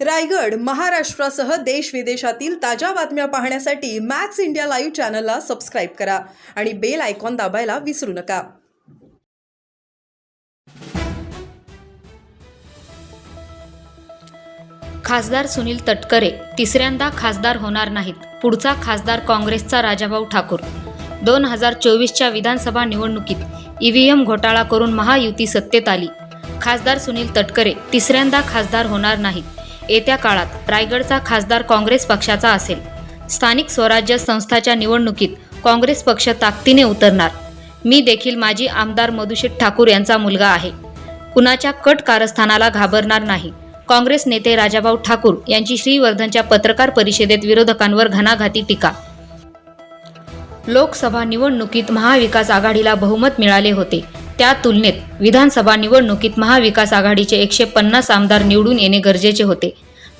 रायगड महाराष्ट्रासह देश विदेशातील ताज्या बातम्या पाहण्यासाठी मॅक्स इंडिया लाईव्ह चॅनलला सबस्क्राईब करा आणि बेल आयकॉन दाबायला विसरू नका. खासदार सुनील तटकरे तिसऱ्यांदा खासदार होणार नाहीत. पुढचा खासदार काँग्रेसचा राजाभाऊ ठाकूर. दोन हजार चोवीसच्या विधानसभा निवडणुकीत ईव्हीएम घोटाळा करून महायुती सत्तेत आली. खासदार सुनील तटकरे तिसऱ्यांदा खासदार होणार नाहीत. येत्या काळात रायगडचा खासदार काँग्रेस पक्षाचा असेल. स्थानिक स्वराज्य संस्थाच्या निवडणुकीत काँग्रेस पक्ष ताकदीने उतरणार. मी देखील माजी आमदार मधुशेठ ठाकूर यांचा मुलगा आहे. कुणाच्या कट कारस्थानाला घाबरणार नाही. काँग्रेस नेते राजाभाऊ ठाकूर यांची श्रीवर्धनच्या पत्रकार परिषदेत विरोधकांवर घणाघाती टीका. लोकसभा निवडणुकीत महाविकास आघाडीला बहुमत मिळाले होते. त्या तुलनेत विधानसभा निवडणुकीत महाविकास आघाडीचे एकशे पन्नास आमदार निवडून येणे गरजेचे होते.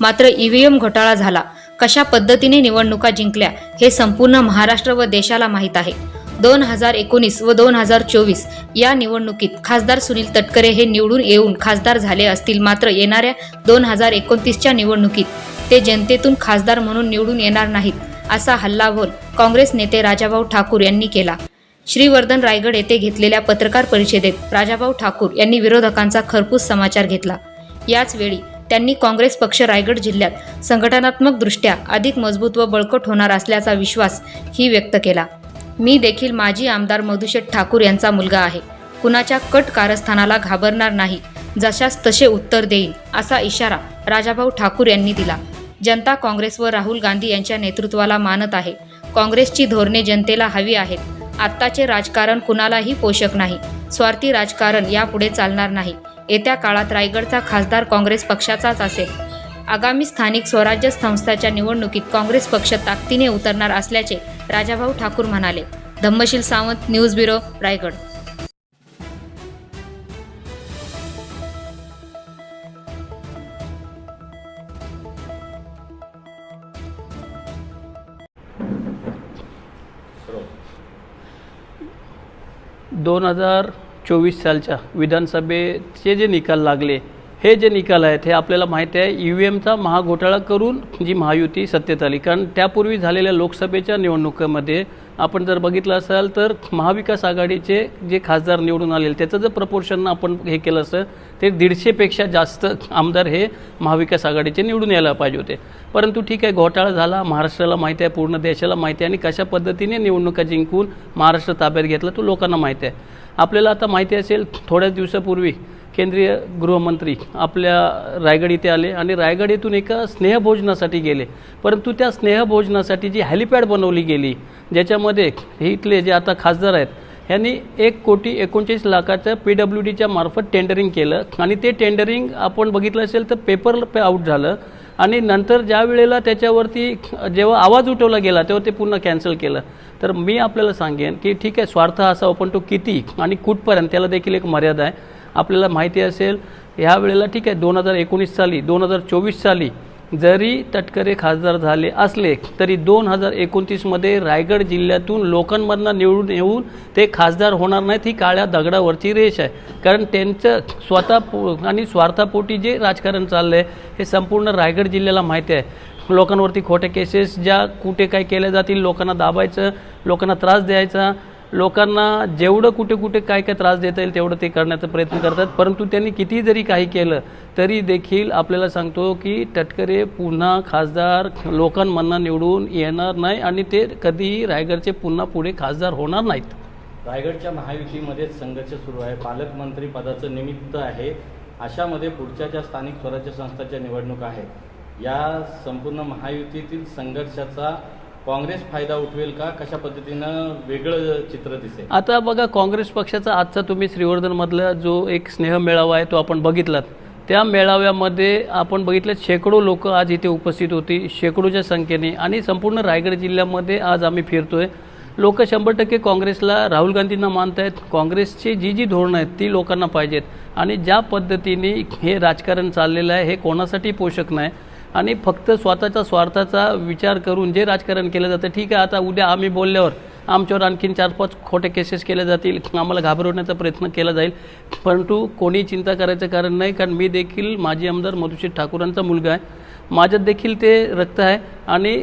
मात्र ईव्हीएम घोटाळा झाला. कशा पद्धतीने निवडणुका जिंकल्या हे संपूर्ण महाराष्ट्र व देशाला माहीत आहे. दोन हजार एकोणीस व दोन हजार चोवीस या निवडणुकीत खासदार सुनील तटकरे हे निवडून येऊन खासदार झाले असतील मात्र येणाऱ्या दोन हजार एकोणतीसच्या निवडणुकीत ते जनतेतून खासदार म्हणून निवडून येणार नाहीत असा हल्लाबोल काँग्रेस नेते राजाभाऊ ठाकूर यांनी केला. श्रीवर्धन रायगड येथे घेतलेल्या पत्रकार परिषदेत राजाभाऊ ठाकूर यांनी विरोधकांचा खरपूस समाचार घेतला. याच वेळी त्यांनी काँग्रेस पक्ष रायगड जिल्ह्यात संघटनात्मकदृष्ट्या अधिक मजबूत व बळकट होणार असल्याचा विश्वास ही व्यक्त केला. मी देखील माजी आमदार मधुशेठ ठाकूर यांचा मुलगा आहे. कुणाच्या कट कारस्थानाला घाबरणार नाही जशास तसे उत्तर देईल असा इशारा राजाभाऊ ठाकूर यांनी दिला. जनता काँग्रेस व राहुल गांधी यांच्या नेतृत्वाला मानत आहे. काँग्रेसची धोरणे जनतेला हवी आहेत. आत्ताचे राजकारण कुणालाही पोषक नाही. स्वार्थी राजकारण यापुढे चालणार नाही. येत्या काळात रायगडचा खासदार काँग्रेस पक्षाचाच असेल. आगामी स्थानिक स्वराज्य संस्थाच्या निवडणुकीत काँग्रेस पक्ष ताकदीने उतरणार असल्याचे राजाभाऊ ठाकूर म्हणाले. Dhammasheel Sawant news bureau Raigad. दोन हजार चोवीस सालच्या विधानसभेचे जे निकाल लागले हे जे निकाल आहेत हे आपल्याला माहिती आहे यू व्ही एमचा महाघोटाळा करून जी महायुती सत्तेत आली. कारण त्यापूर्वी झालेल्या लोकसभेच्या निवडणुकीमध्ये आपण जर बघितलं असाल तर महाविकास आघाडीचे जे खासदार निवडून आलेले त्याचं जर प्रपोर्शन आपण हे केलं असतं ते दीडशेपेक्षा जास्त आमदार हे महाविकास आघाडीचे निवडून यायला पाहिजे होते. परंतु ठीक आहे घोटाळा झाला. महाराष्ट्राला माहिती आहे पूर्ण देशाला माहिती आहे आणि कशा पद्धतीने निवडणुका जिंकून महाराष्ट्र ताब्यात घेतला तो लोकांना माहिती आहे. आपल्याला आता माहिती असेल थोड्याच दिवसापूर्वी केंद्रीय गृहमंत्री आपल्या रायगड इथे आले आणि रायगड येथून एका स्नेहभोजनासाठी गेले. परंतु त्या स्नेहभोजनासाठी जी हॅलिपॅड बनवली गेली ज्याच्यामध्ये इथले जे आता खासदार आहेत ह्यांनी एक कोटी एकोणचाळीस लाखाचं पी डब्ल्यू डीच्या मार्फत टेंडरिंग केलं आणि ते टेंडरिंग आपण बघितलं असेल तर पेपर पे आउट झालं. आणि नंतर ज्या वेळेला त्याच्यावरती जेव्हा आवाज उठवला गेला तेव्हा ते पुन्हा कॅन्सल केलं. तर मी आपल्याला सांगेन की ठीक आहे स्वार्थ असावा पण तो किती आणि कुठपर्यंत त्याला देखील एक मर्यादा आहे. आपल्याला माहिती असेल ह्या वेळेला ठीक आहे दोन हजार एकोणीस साली दोन हजार चोवीस साली जरी तटकरे खासदार झाले असले तरी दोन हजार एकोणतीसमध्ये रायगड जिल्ह्यातून लोकांमधनं निवडून येऊन ते खासदार होणार नाहीत ही काळ्या दगडावरची रेष आहे. कारण त्यांचं स्वतः पो आणि स्वार्थापोटी जे राजकारण चाललं आहे हे संपूर्ण रायगड जिल्ह्याला माहिती आहे. लोकांवरती खोट्या केसेस ज्या कुठे काय केल्या जातील लोकांना दाबायचं लोकांना त्रास द्यायचा लोकांना जेवढं कुठे कुठे काय काय त्रास देता येईल तेवढं ते करण्याचा प्रयत्न करतात. परंतु त्यांनी किती जरी काही केलं तरी देखील आपल्याला सांगतो की तटकरे पुन्हा खासदार लोकांमधनं निवडून येणार नाही आणि ते कधीही रायगडचे पुन्हा पुढे खासदार होणार नाहीत. रायगडच्या महायुतीमध्ये संघर्ष सुरू आहे. पालकमंत्री पदाचं निमित्त आहे. अशामध्ये पुढच्या ज्या स्थानिक स्वराज्य संस्थाच्या निवडणुका आहेत या संपूर्ण महायुतीतील संघर्षाचा काँग्रेस फायदा उठवेल का? कशा पद्धतीनं वेगळं चित्र दिसेल? आता बघा काँग्रेस पक्षाचा आजचा तुम्ही श्रीवर्धनमधला जो एक स्नेह मेळावा आहे तो आपण बघितलात. त्या मेळाव्यामध्ये आपण बघितलं शेकडो लोक आज इथे उपस्थित होती शेकडोच्या संख्येने. आणि संपूर्ण रायगड जिल्ह्यामध्ये आज आम्ही फिरतोय. लोक शंभर टक्के काँग्रेसला राहुल गांधींना मानत आहेत काँग्रेसची जी जी धोरणं आहेत ती लोकांना पाहिजेत. आणि ज्या पद्धतीने हे राजकारण चाललेलं आहे हे कोणासाठी पोषक नाही आणि फक्त स्वतःच्या स्वार्थाचा विचार करून जे राजकारण केलं जातं ठीक आहे आता उद्या आम्ही बोलल्यावर आमच्यावर आणखीन चार पाच खोटे केसेस केले जातील आम्हाला घाबरवण्याचा प्रयत्न केला जाईल. परंतु कोणी चिंता करायचं कारण नाही कारण मी देखील माजी आमदार मधुशीर ठाकूरांचा मुलगा आहे. माझ्यात देखील ते रक्त आहे आणि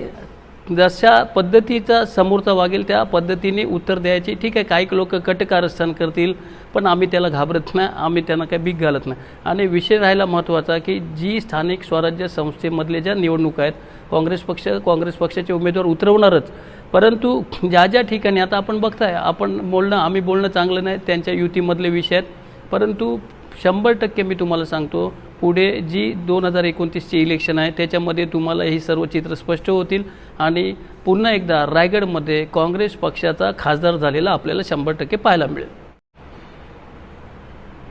जशा पद्धतीचा समोरचा वागेल त्या पद्धतीने उत्तर द्यायची. ठीक आहे काही लोक कट कारस्थान करतील पण आम्ही त्याला घाबरत नाही आम्ही त्यांना काही भीक घालत नाही. आणि विषय राहिला महत्त्वाचा की जी स्थानिक स्वराज्य संस्थेमधले ज्या निवडणुका आहेत काँग्रेस पक्ष काँग्रेस पक्षाचे उमेदवार उतरवणारच. परंतु ज्या ज्या ठिकाणी आता आपण बघताय आपण बोलणं आम्ही बोलणं चांगलं नाही त्यांच्या युतीमधले विषय आहेत. परंतु शंभर टक्के मी तुम्हाला सांगतो पुढे जी दोन हजार एकोणतीसची इलेक्शन आहे त्याच्यामध्ये तुम्हाला ही सर्व चित्र स्पष्ट होतील. आणि पुन्हा एकदा रायगडमध्ये काँग्रेस पक्षाचा खासदार झालेला आपल्याला शंभर टक्के पाहायला मिळेल.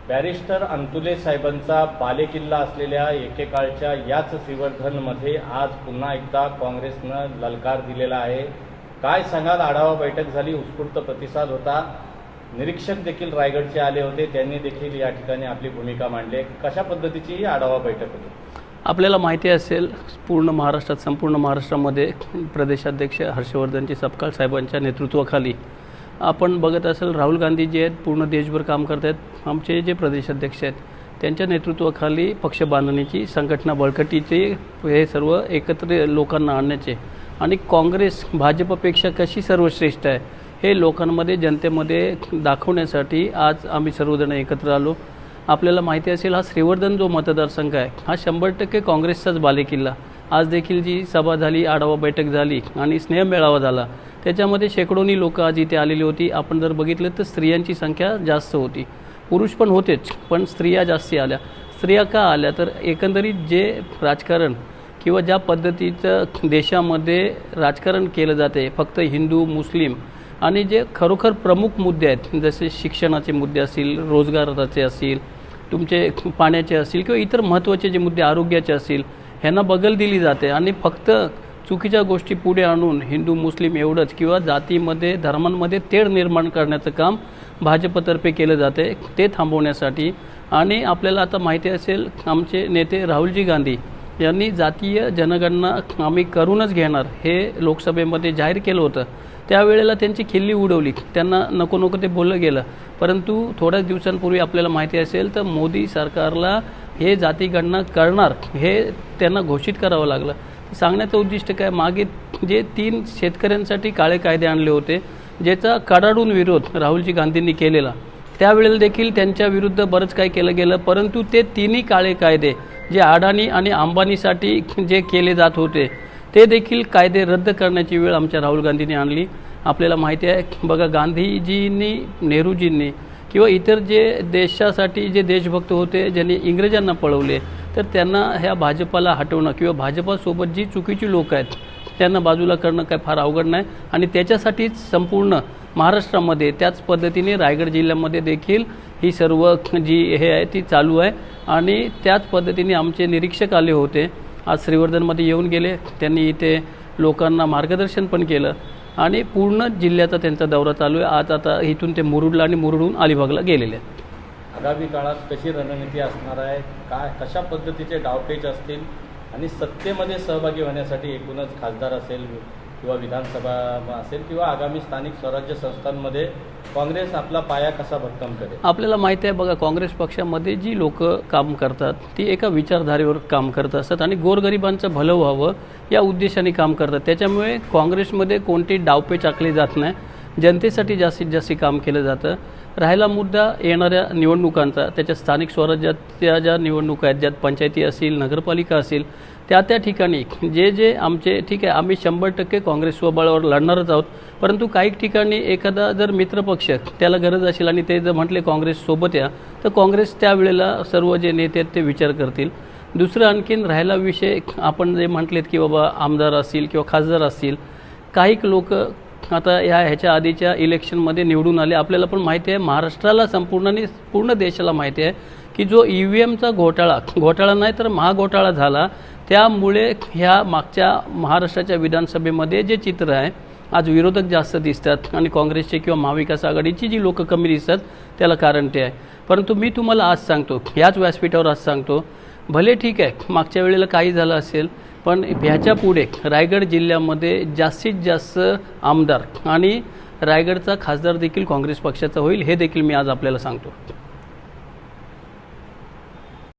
बॅरिस्टर अंतुले साहेबांचा बालेकिल्ला असलेल्या एकेकाळच्या याच श्रीवर्धनमध्ये आज पुन्हा एकदा काँग्रेसनं ललकार दिलेला आहे. काय सांगाल? आढावा बैठक झाली उत्स्फूर्त प्रतिसाद होता. निरीक्षक देखील रायगडचे आले होते त्यांनी देखील या ठिकाणी आपली भूमिका मांडली. आहे. कशा पद्धतीची ही आढावा बैठक होती? आपल्याला माहिती असेल पूर्ण महाराष्ट्रात संपूर्ण महाराष्ट्रामध्ये प्रदेशाध्यक्ष हर्षवर्धनची सपकाळ साहेबांच्या नेतृत्वाखाली आपण बघत असेल राहुल गांधी जे आहेत पूर्ण देशभर काम करत आहेत. आमचे जे प्रदेशाध्यक्ष आहेत त्यांच्या नेतृत्वाखाली पक्ष बांधणीची संघटना बळकटीचे हे सर्व एकत्र लोकांना आणण्याचे. आणि काँग्रेस भाजपपेक्षा कशी सर्वश्रेष्ठ आहे हे लोकांमध्ये जनतेमध्ये दाखवण्यासाठी आज आम्ही सर्वजण एकत्र आलो. आपल्याला माहिती असेल हा श्रीवर्धन जो मतदारसंघ आहे हा शंभर टक्के काँग्रेसचाच बालेकिल्ला. आज देखील जी सभा झाली आढावा बैठक झाली आणि स्नेह मेळावा झाला त्याच्यामध्ये शेकडोनी लोकं आज इथे आलेली होती. आपण जर बघितलं तर स्त्रियांची संख्या जास्त होती. पुरुष पण होतेच पण स्त्रिया जास्ती आल्या. स्त्रिया का आल्या? तर एकंदरीत जे राजकारण किंवा ज्या पद्धतीचं देशामध्ये राजकारण केलं जाते फक्त हिंदू मुस्लिम आणि जे खरोखर प्रमुख मुद्दे आहेत जसे शिक्षणाचे मुद्दे असतील रोजगाराचे असतील तुमचे पाण्याचे असतील किंवा इतर महत्त्वाचे जे मुद्दे आरोग्याचे असतील ह्यांना बगल दिली जाते आणि फक्त चुकीच्या गोष्टी पुढे आणून हिंदू मुस्लिम एवढंच किंवा जातीमध्ये धर्मांमध्ये तेढ निर्माण करण्याचं काम भाजपतर्फे केलं जाते ते थांबवण्यासाठी. आणि आपल्याला आता माहिती असेल आमचे नेते राहुलजी गांधी यांनी जातीय जनगणना आम्ही करूनच घेणार हे लोकसभेमध्ये जाहीर केलं होतं. त्यावेळेला त्यांची खिल्ली उडवली. त्यांना नको नको ते बोललं गेलं. परंतु थोड्याच दिवसांपूर्वी आपल्याला माहिती असेल तर मोदी सरकारला हे जातीगणना करणार हे त्यांना घोषित करावं लागलं. सांगण्याचं उद्दिष्ट काय? मागे जे तीन शेतकऱ्यांसाठी काळे कायदे आणले होते ज्याचा कडाडून विरोध राहुलजी गांधींनी केलेला त्यावेळेला देखील त्यांच्या विरुद्ध बरंच काही केलं गेलं परंतु ते तिन्ही काळे कायदे जे अडाणी आणि अंबानीसाठी जे केले जात होते ते देखील कायदे रद्द करण्याची वेळ आमच्या राहुल गांधींनी आणली. आपल्याला माहिती आहे बघा गांधीजींनी नेहरूजींनी किंवा इतर जे देशासाठी जे देशभक्त होते ज्यांनी इंग्रजांना पळवले तर त्यांना ह्या भाजपाला हटवणं किंवा भाजपासोबत जी चुकीची लोक आहेत त्यांना बाजूला करणं काय फार अवघड नाही. आणि त्याच्यासाठीच संपूर्ण महाराष्ट्रामध्ये त्याच पद्धतीने रायगड जिल्ह्यामध्ये देखील ही सर्व जी हे आहे ती चालू आहे. आणि त्याच पद्धतीने आमचे निरीक्षक आले होते. आज श्रीवर्धनमध्ये येऊन गेले. त्यांनी इथे लोकांना मार्गदर्शन पण केलं. आणि पूर्ण जिल्ह्याचा त्यांचा दौरा चालू आहे. आज आता इथून ते मुरुडला आणि मुरुडहून अलिबागला गेलेले आहेत. आगामी काळात कशी रणनीती असणार आहे काय कशा पद्धतीचे डावपेच असतील आणि सत्तेमध्ये सहभागी होण्यासाठी एकूणच खासदार असेल किंवा विधानसभा असेल किंवा आगामी स्थानिक स्वराज्य संस्थांमध्ये काँग्रेस आपला पाया कसा भक्कम करेल? आपल्याला माहिती आहे बघा काँग्रेस पक्षामध्ये जी लोक काम करतात ती एका विचारधारेवर काम करत असतात आणि गोरगरिबांचं भलं व्हावं या उद्देशाने काम करतात. त्याच्यामुळे काँग्रेसमध्ये कोणती डावपे चाकली जात नाही. जनतेसाठी जास्तीत जास्त काम केलं जातं. राहिला मुद्दा येणाऱ्या निवडणुकांचा. त्याच्या स्थानिक स्वराज्याच्या ज्या निवडणुका आहेत ज्यात पंचायती असतील नगरपालिका असेल त्या त्या ठिकाणी जे जे आमचे ठीक आहे आम्ही शंभर टक्के काँग्रेस स्वबळावर लढणारच आहोत. परंतु काही ठिकाणी एखादा जर मित्रपक्ष त्याला गरज असेल आणि ते जर म्हटले काँग्रेस सोबत या तर काँग्रेस त्यावेळेला सर्व जे नेते आहेत ते विचार करतील. दुसरं आणखीन राहिला विषय आपण जे म्हटलेत की बाबा आमदार असतील किंवा खासदार असतील काही लोक आता या ह्याच्या आधीच्या इलेक्शनमध्ये निवडून आले. आपल्याला पण माहिती आहे महाराष्ट्राला संपूर्ण आणि पूर्ण देशाला माहिती आहे की जो ई व्ही एमचा घोटाळा घोटाळा नाही तर महाघोटाळा झाला. त्यामुळे ह्या मागच्या महाराष्ट्राच्या विधानसभेमध्ये जे चित्र आहे आज विरोधक जास्त दिसतात आणि काँग्रेसचे किंवा महाविकास आघाडीची जी लोकं कमी दिसतात त्याला कारण ते आहे. परंतु मी तुम्हाला आज सांगतो ह्याच व्यासपीठावर आज सांगतो भले ठीक आहे मागच्या वेळेला काही झालं असेल पण ह्याच्या पुढे रायगड जिल्ह्यामध्ये जास्तीत जास्त आमदार आणि रायगडचा खासदार देखील काँग्रेस पक्षाचा होईल हे देखील मी आज आपल्याला सांगतो.